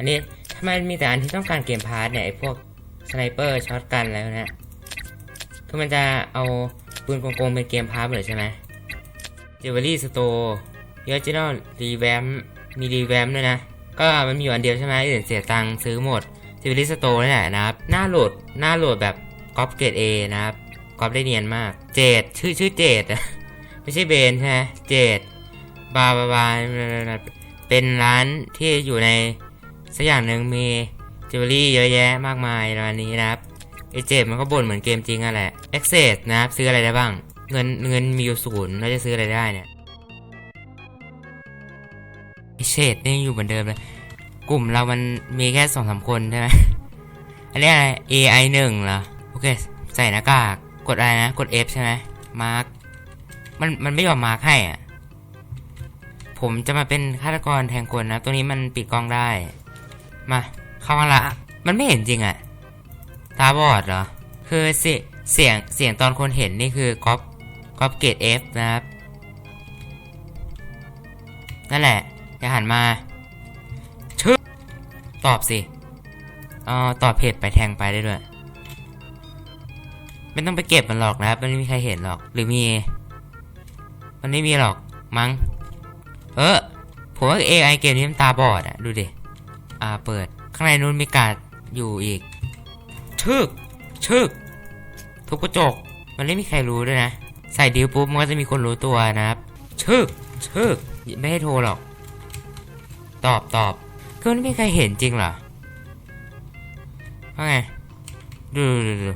อันนี้ทำไมมีแต่อันที่ต้องการเกมพาร์ทเนี่ยไอพวกสไนเปอร์ช็อตกันแล้วนะคือมันจะเอาปืนโกงๆเป็นเกมพาร์ทเลยใช่ไหมเจเวลรี่สโตร์ยอจินรีแวมมีรีแวมด้วยนะ ก็มันมีอยู่อันเดียวใช่ไหมเดี๋ยวเสียตังค์ซื้อหมดเจเวลรี่สโตร์นี่แหละนะครับ หน้าโหลดหน้าโหลดแบบก๊อปเกรดเอนะครับก๊อปได้เนียนมาก เจดชื่อชื่อเจดอะไม่ใช่เบนใช่ไหมเจดบาบาบาเป็นร้านที่อยู่ใน สักอย่างหนึ่งมีจิวเวลรี่เยอะแยะมากมายประมาณนี้นะครับไอเจดมันก็บ่นเหมือนเกมจริงอะแหละ Access นะครับซื้ออะไรได้บ้าง เงินเงินมีอยู่ศูนย์แล้วจะซื้ออะไรได้เนี่ยไอเชดนี่อยู่เหมือนเดิมเลย กลุ่มเรามันมีแค่สองสามคนใช่ไหมอันนี้อะไร AI หนึ่งเหรอ โอเค ใส่หน้ากาก กดอะไรนะ กด F ใช่ไหมมาร์กมันมันไม่ยอมมาร์คให้อะ ผมจะมาเป็นฆาตกรแทงคนนะ ตัวนี้มันปิดกล้องได้ มาเข้ามาละ มันไม่เห็นจริงอะตาบอดเหรอ คือเสียเสียงเสียงตอนคนเห็นนี่คือก๊อปก๊อปเกต F นะครับ นั่นแหละ อย่าหันมาชึบตอบสิอ๋อตอบเพจไปแทงไปได้ด้วย ไม่ต้องไปเก็บมันหรอกนะครับ มันไม่มีใครเห็นหรอก หรือมี มันไม่มีหรอกมั้ง เออผมว่า AI เกมนี้มันตาบอดอะดูดิ อ่า เปิด ข้างในนู้นมีกาดอยู่อีก ชึก ชึก ทุบกระจก มันไม่มีใครรู้ด้วยนะ ใส่ดิวปุ๊บ มันก็จะมีคนรู้ตัวนะครับ ชึก ชึก ไม่ให้โทรหรอก ตอบตอบก็ไม่มีใครเห็นจริงเหรอว่าไงดูดูดูดู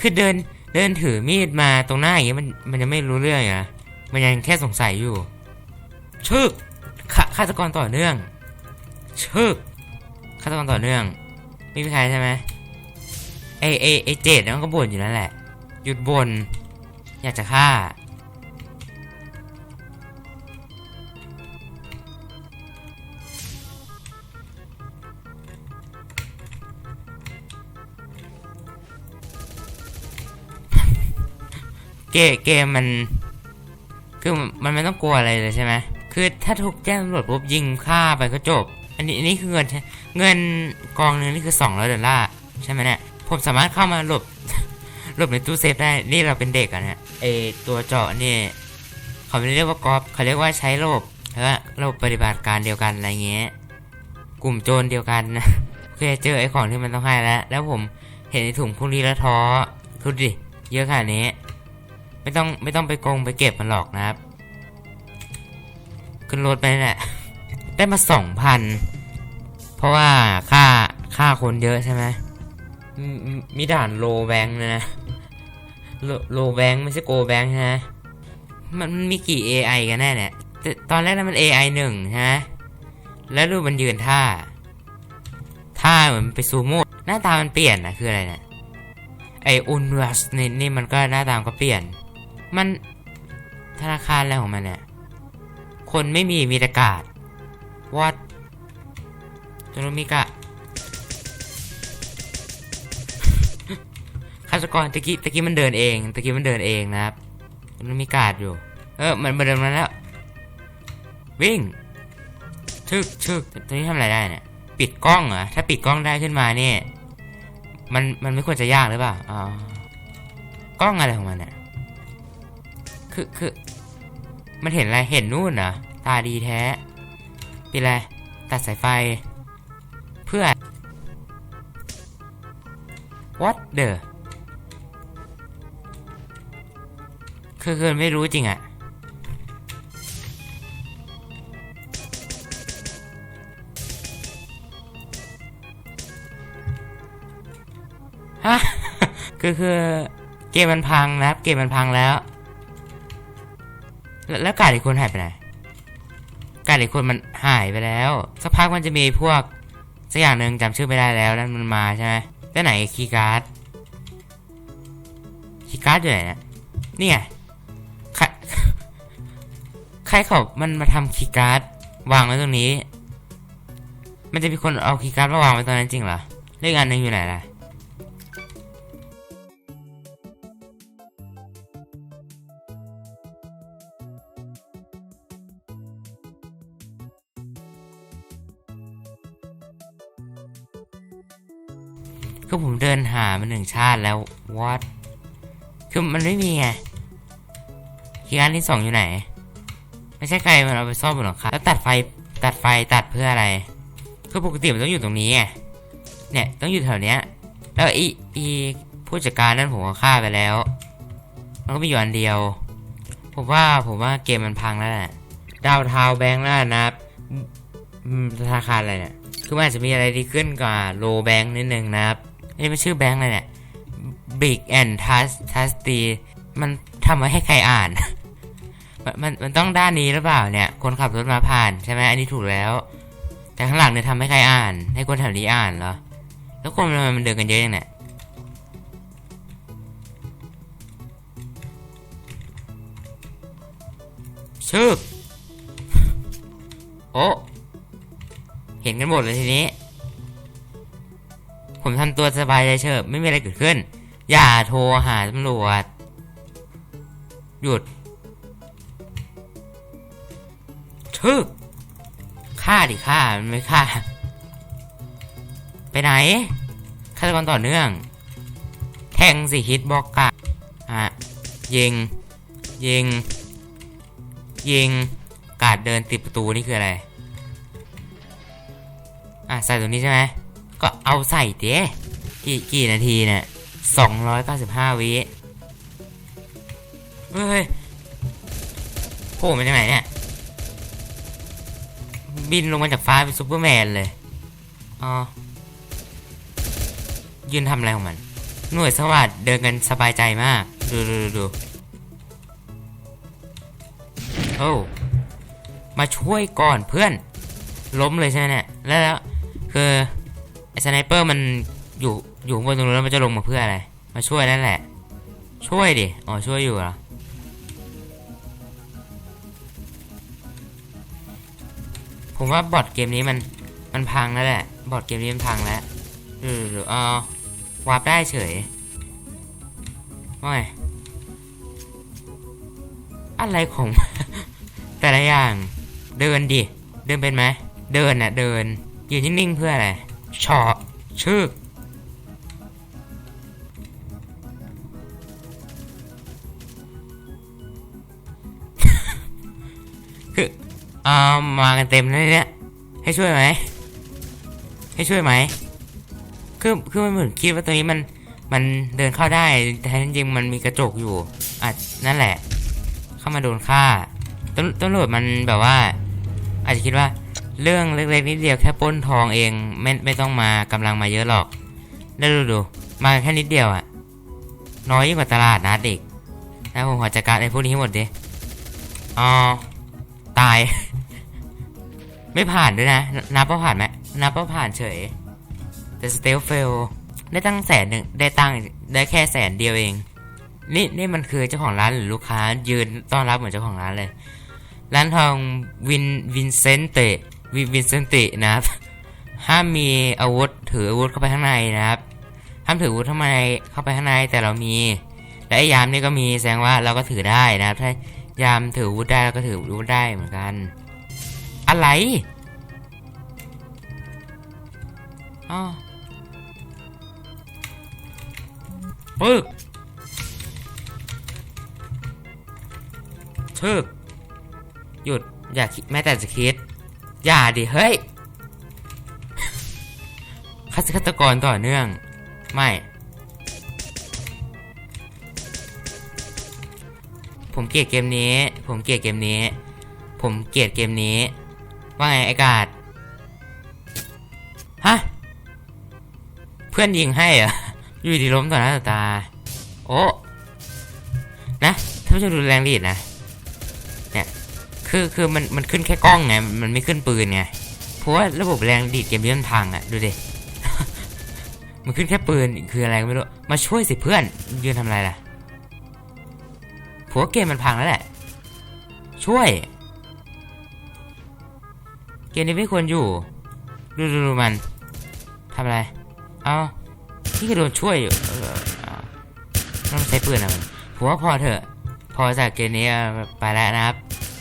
คือเดิน เดินถือมีดมาตรงหน้าอย่างเงี้ยมัน มันจะไม่รู้เรื่องอะ มันยังแค่สงสัยอยู่ ชึกฆาฆาตกรต่อเนื่อง ชึก ฆาตกรต่อเนื่อง ไม่มีใครใช่ไหมไอไอไอเจดมันก็บ่นอยู่นั่นแหละ หยุดบ่นอยากจะฆ่า เกมเกมมัน คือมันไม่ต้องกลัวอะไรเลยใช่ไหมคือถ้าถูกแจ้งตำรวจปุ๊บยิงฆ่าไปก็จบ อันนี้อันนี้คือเงินใช่ เงินกองหนึงนี่คือ200ดอลลาร์ใช่ไหมเนี่ยผมสามารถเข้ามาหลบหลบในตู้เซฟได้นี่เราเป็นเด็กอะเนี่ยไอตัวเจาะนี่เขาไม่เรียกว่ากอฟเขาเรียกว่าใช้ระบบแล้วระบบปฏิบัติการเดียวกันอะไรเงี้ยกลุ่มโจรเดียวกันนะโอเคเจอไอ้ของที่มันต้องให้แล้ว แล้วผมเห็นในถุงพวกนี้แล้วท้อดูดิเยอะขนาดนี้ ไม่ต้องไม่ต้องไปโกงไปเก็บมันหรอกนะครับ ขึ้นรถไปนี่แหละได้มาสองพัน ราะว่าค่าค่าคนเยอะใช่ไหมม,มีด่านโลแบงค์เลยนะโลโลแบงค์ไม่ใช่โกแบงค์ฮะมันมีกี่ AI กันแน่เนี่ยตอนแรกนั้นมัน AI หนึ่งฮะแล้วดูปมันยืนท่า ท่าเหมือนไปซูโม่หน้าตามันเปลี่ยนนะคืออะไรเนี่ยไออุนรัสนี่นี่มันก็หน้าตามก็เปลี่ยน มันธนาคารอะไรของมันเนี่ย คนไม่มีมีแต่กาด วัดจนมีกะฆาตกรตะกี้ตะกี้มันเดินเองตะกี้มันเดินเองนะครับมันมีกาดอยู่ เออมันมาเดินมาแล้ว วิ่งชึกชึกตอนนี้ทำอะไรได้เนี่ยปิดกล้องเหรอถ้าปิดกล้องได้ขึ้นมาเนี่ย มันมันไม่ควรจะยากหรือเปล่าอ๋อกล้องอะไรของมันเนี่ยคือคือมันเห็นอะไรเห็นนู่นเหรอตาดีแท้เป็นอะไรตัดสายไฟ what the คือคือไม่รู้จริงอะฮะคือคือเกมมันพังนะครับ เกมมันพังแล้วแล้ว แล้วกาดอีกคนหายไปไหนกาดอีกคนมันหายไปแล้ว สักพักมันจะมีพวกสักอย่างหนึ่งจำชื่อไม่ได้แล้วแล้วมันมาใช่ไหม ที่ไหนคีย์การ์ดคีย์การ์ดอยู่ไหนเนี่ยนี่ไงใครใครเขามันมาทำคีย์การ์ดวางไว้ตรงนี้ มันจะมีคนเอาคีย์การ์ดมาวางไว้ตรงนั้นจริงเหรอเลขอันหนึงอยู่ไหนล่ะ คือผมเดินหามาหนึ่งชาติแล้ว what คือมันไม่มีไงคีย์การ์ดที่สองอยู่ไหน ไม่ใช่ไกลมันเอาไปซ่อมบนหลังคาแล้วตัดไฟตัดไฟตัดเพื่ออะไร คือปกติมันต้องอยู่ตรงนี้ไงเนี่ยต้องอยู่แถวเนี้ย แล้วอีอีผู้จัดการนั่นผมก็ฆ่าไปแล้ว มันก็มีอยู่อันเดียว ผมว่าผมว่าเกมมันพังแล้วแหละดาวทาวแบงค์แล้วนะครับธนาคารอะไรเนี่ย คือมันอาจจะมีอะไรดีขึ้นกว่าโลแบงค์นิดนึงนะครับ นี่มันชื่อแบงค์อะไรเนี่ย Big and Trust Trusty มันทำไว้ให้ใครอ่านมันมันมันต้องด้านนี้หรือเปล่าเนี่ย คนขับรถมาผ่านใช่ไหมอันนี้ถูกแล้ว แต่ข้างหลังเนี่ยทำให้ใครอ่าน ให้คนแถวนี้อ่านเหรอ แล้วคนทำไมมันเดินกันเยอะอย่างเนี่ยชึบโอ้เห็นกันหมดเลยทีนี้ ผมทำตัวสบายใจเฉิบไม่มีอะไรเกิดขึ้น อย่าโทรหาตำรวจ หยุดชึบฆ่าดิฆ่ามันไม่ฆ่า ไปไหนฆาตกรต่อเนื่อง แทงสิฮิตบอกกะอะยิง ยิง ยิง กาดเดินติดประตูนี่คืออะไร อะใส่ตรงนี้ใช่ไหม ก็เอาใส่เด้กี่กี่นาทีเนี่ยสองร้อยเก้าสิบห้าวิเฮ้ยโผล่มาจากไหนเนี่ยบินลงมาจากฟ้าเป็นซูเปอร์แมนเลยอ๋อยืนทำอะไรของมัน หน่วยสวัสดเดินกันสบายใจมากดูดูดูดูโอ้มาช่วยก่อนเพื่อน ล้มเลยใช่ไหมเนี่ย แล้วแล้วคือ ไอ้สไนเปอร์มันอยู่อยู่บนตรงนู้นแล้วมันจะลงมาเพื่ออะไร มาช่วยนั่นแหละ ช่วยดิ อ๋อช่วยอยู่เหรอ ผมว่าบอทเกมนี้มันมันพังแล้วแหละ บอทเกมนี้มันพังแล้วดูดูดูอ๋อวาร์ปได้เฉยว่อะไรของ แต่ละอย่าง เดินดิ เดินเป็นไหม เดินน่ะเดินยืนนิ่งๆเพื่ออะไร ฉาะชึกคืออ่ามากันเต็มเลยเนี่ย ให้ช่วยไหม ให้ช่วยไหม คือ คือมันเหมือนคิดว่าตัวนี้มัน มันเดินเข้าได้ แต่จริงมันมีกระจกอยู่อะนั่นแหละ เข้ามาโดนฆ่าตำตำรวจมันแบบว่า อาจจะคิดว่า เรื่องเล็กๆนิดเดียวแค่ป้นทองเองไม่ไม่ต้องมากำลังมาเยอะหรอกแล้วดูดูมาแค่นิดเดียวอะน้อยยิ่งกว่าตลาดนัดอีกแล้วผมขอจัดการไอ้พวกนี้ให้หมดดิอ๋อตาย ไม่ผ่านด้วยนะ นับว่าผ่านไหมนับว่าผ่านเฉย แต่สเตลเฟลได้ตั้งแสนหนึ่งได้ตั้งได้แค่แสนเดียวเอง นี่นี่มันคือเจ้าของร้านหรือลูกค้ายืนต้อนรับเหมือนเจ้าของร้านเลย ร้านทองวินวินเซนเต วินวินเซนตินะครับ ห้ามมีอาวุธถืออาวุธเข้าไปข้างในนะครับ ห้ามถืออาวุธเข้าไปเข้าไปข้างในแต่เรามี และไอ้ยามนี่ก็มีแสดงว่าเราก็ถือได้นะครับ ถ้ายามถืออาวุธได้เราก็ถืออาวุธได้เหมือนกัน อะไรอ๋อปึ๊กชึกหยุดอย่าคิดแม้แต่จะคิด อย่าดิ เฮ้ยฆาตกรต่อเนื่อง ไม่ ผมเกลียดเกมนี้ ผมเกลียดเกมนี้ ผมเกลียดเกมนี้ ว่าไงไอกาดฮะ เพื่อนยิงให้เหรอยู่ดีล้มต่อหน้าต่อตา โอ้ นะถ้าไม่ใช่ดูแรงดีดนะ คือคือมันมันขึ้นแค่กล้องไง มันไม่ขึ้นปืนไง เพราะว่าระบบแรงดีดเกมนี้มันพังอะ ดูดิ มันขึ้นแค่ปืนคืออะไรก็ไม่รู้ มาช่วยสิเพื่อน ยืนทำอะไรล่ะผัวาเกมมันพังแล้วแหละ ช่วย เกมนี้ไม่ควรอยู่ ดูดูดูมันทำอะไร เอานี่ก็โดนช่วยอยู่ต้องใช้ปืนอะมันผมว่าพอเถอะ พอจากเกมนี้ไปแล้วนะครับ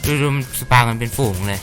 ดูดูมันสปากันเป็นฝูงเลย